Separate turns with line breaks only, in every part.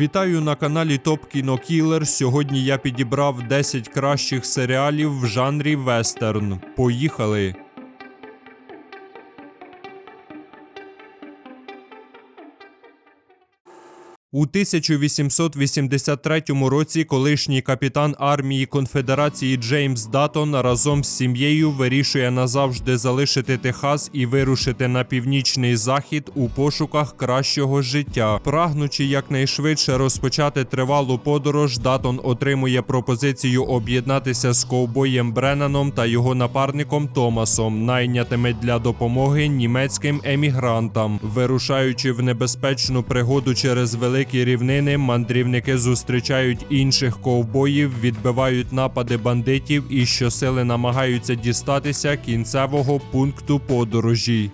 Вітаю на каналі Топ Кіно Кілер. Сьогодні я підібрав 10 кращих серіалів в жанрі вестерн. Поїхали! У 1883 році колишній капітан армії Конфедерації Джеймс Датон разом з сім'єю вирішує назавжди залишити Техас і вирушити на північний захід у пошуках кращого життя. Прагнучи якнайшвидше розпочати тривалу подорож, Датон отримує пропозицію об'єднатися з ковбоєм Бренаном та його напарником Томасом, найнятими для допомоги німецьким емігрантам, вирушаючи в небезпечну пригоду через великі рівнини, мандрівники зустрічають інших ковбоїв, відбивають напади бандитів і щосили намагаються дістатися кінцевого пункту подорожі.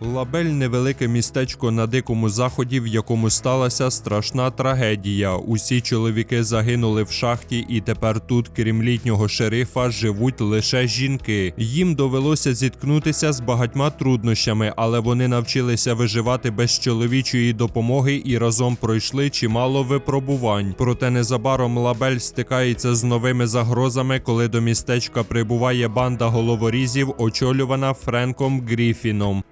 Лабель невелике містечко на дикому заході, в якому сталася страшна трагедія. Усі чоловіки загинули в шахті, і тепер тут, крім літнього шерифа, живуть лише жінки. Їм довелося зіткнутися з багатьма труднощами, але вони навчилися виживати без чоловічої допомоги і разом пройшли чимало випробувань. Проте незабаром лабель стикається з новими загрозами, коли до містечка прибуває банда головорізів, очолювана Френком Гріфіном.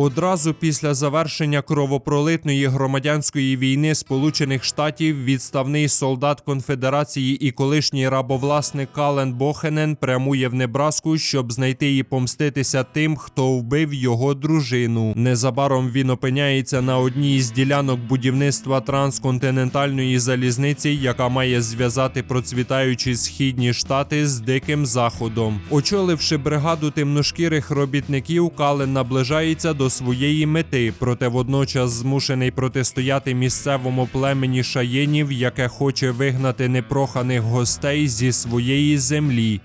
Одразу після завершення кровопролитної громадянської війни Сполучених Штатів відставний солдат Конфедерації і колишній рабовласник Кален Бохенен прямує в Небраску, щоб знайти і помститися тим, хто вбив його дружину. Незабаром він опиняється на одній із ділянок будівництва трансконтинентальної залізниці, яка має зв'язати процвітаючі східні штати з диким заходом. Очоливши бригаду темношкірих робітників, Кален наближається до своєї мети, проте водночас змушений протистояти місцевому племені шаєнів, яке хоче вигнати непроханих гостей зі своєї землі.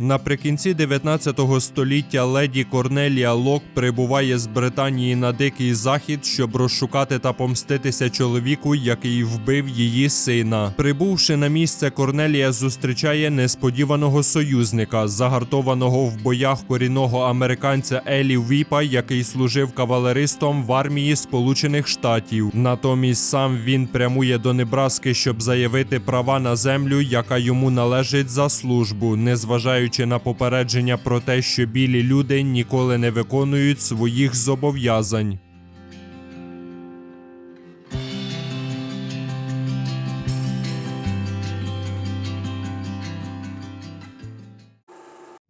Наприкінці 19 століття леді Корнелія Лок прибуває з Британії на дикий захід, щоб розшукати та помститися чоловіку, який вбив її сина. Прибувши на місце, Корнелія зустрічає несподіваного союзника, загартованого в боях корінного американця Елі Віпа, який служив кавалеристом в армії Сполучених Штатів. Натомість сам він прямує до Небраски, щоб заявити права на землю, яка йому належить за службу, незважаючи на попередження про те, що білі люди ніколи не виконують своїх зобов'язань.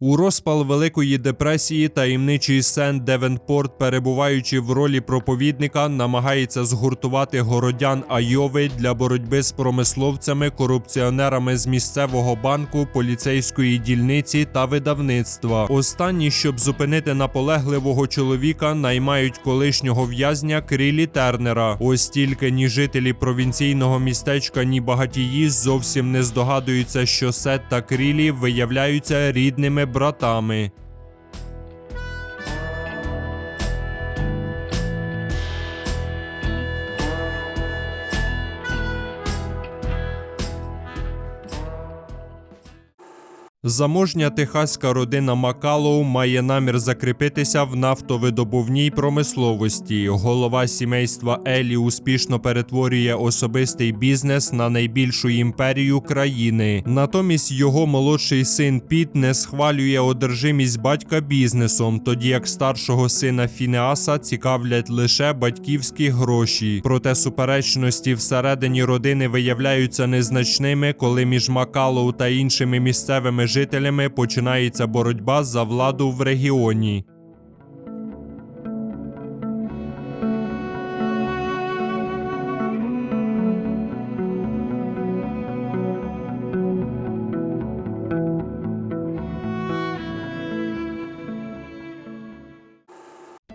У розпал Великої депресії таємничий Сен Девенпорт, перебуваючи в ролі проповідника, намагається згуртувати городян Айови для боротьби з промисловцями, корупціонерами з місцевого банку, поліцейської дільниці та видавництва. Останні, щоб зупинити наполегливого чоловіка, наймають колишнього в'язня Крілі Тернера. Ось тільки ні жителі провінційного містечка, ні багатії зовсім не здогадуються, що Сет та Крілі виявляються рідними братами. Заможня техаська родина Макалоу має намір закріпитися в нафтовидобувній промисловості. Голова сімейства Елі успішно перетворює особистий бізнес на найбільшу імперію країни. Натомість його молодший син Піт не схвалює одержимість батька бізнесом, тоді як старшого сина Фінеаса цікавлять лише батьківські гроші. Проте суперечності всередині родини виявляються незначними, коли між Макалоу та іншими місцевими жителями починається боротьба за владу в регіоні.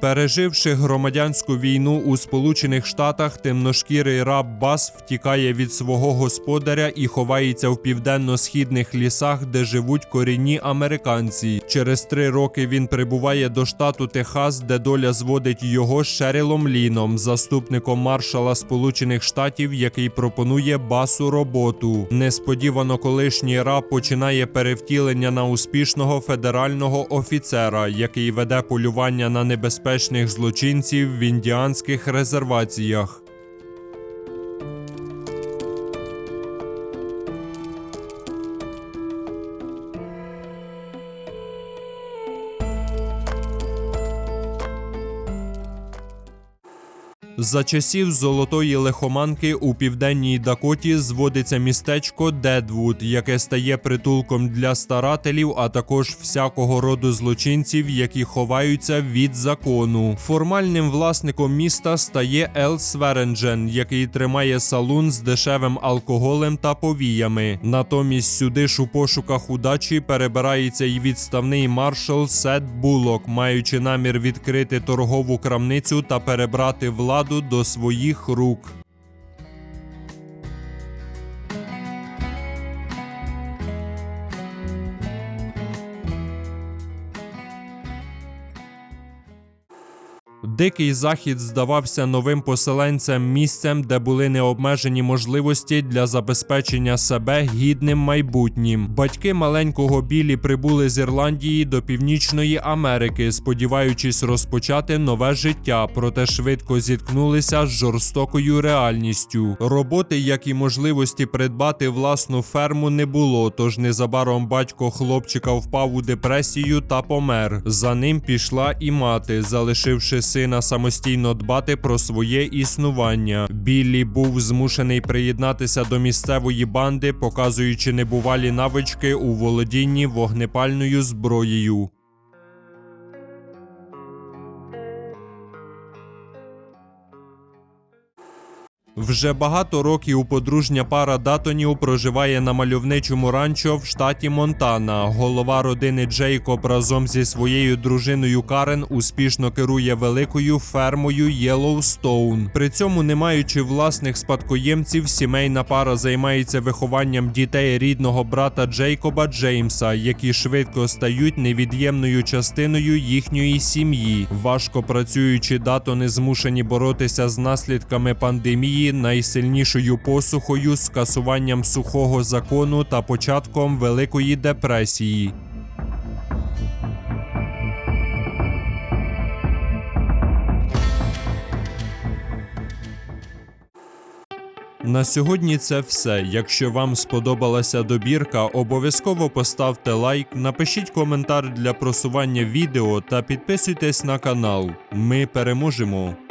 Переживши громадянську війну у Сполучених Штатах, темношкірий раб Бас втікає від свого господаря і ховається в південно-східних лісах, де живуть корінні американці. Через три роки він прибуває до штату Техас, де доля зводить його з Шерілом Ліном, заступником маршала Сполучених Штатів, який пропонує басу роботу. Несподівано колишній раб починає перевтілення на успішного федерального офіцера, який веде полювання на небезпечних злочинців в індіанських резерваціях. За часів золотої лихоманки у південній Дакоті зводиться містечко Дедвуд, яке стає притулком для старателів, а також всякого роду злочинців, які ховаються від закону. Формальним власником міста стає Ел Сверенджен, який тримає салун з дешевим алкоголем та повіями. Натомість сюди ж у пошуках удачі перебирається і відставний маршал Сет Булок, маючи намір відкрити торгову крамницю та перебрати владу до своїх рук. Дикий захід здавався новим поселенцям місцем, де були необмежені можливості для забезпечення себе гідним майбутнім. Батьки маленького білі прибули з Ірландії до Північної Америки, сподіваючись розпочати нове життя, проте швидко зіткнулися з жорстокою реальністю. Роботи, як і можливості придбати власну ферму, не було. Тож незабаром батько хлопчика впав у депресію та помер. За ним пішла і мати, залишивши сина самостійно дбати про своє існування. Біллі був змушений приєднатися до місцевої банди, показуючи небувалі навички у володінні вогнепальною зброєю. Вже багато років подружня пара Датонів проживає на мальовничому ранчо в штаті Монтана. Голова родини Джейкоб разом зі своєю дружиною Карен успішно керує великою фермою Єлоустоун. При цьому, не маючи власних спадкоємців, сімейна пара займається вихованням дітей рідного брата Джейкоба Джеймса, які швидко стають невід'ємною частиною їхньої сім'ї. Важко працюючи, Датони змушені боротися з наслідками пандемії найсильнішою посухою, скасуванням сухого закону та початком Великої депресії. На сьогодні це все. Якщо вам сподобалася добірка, обов'язково поставте лайк, напишіть коментар для просування відео та підписуйтесь на канал. Ми переможемо!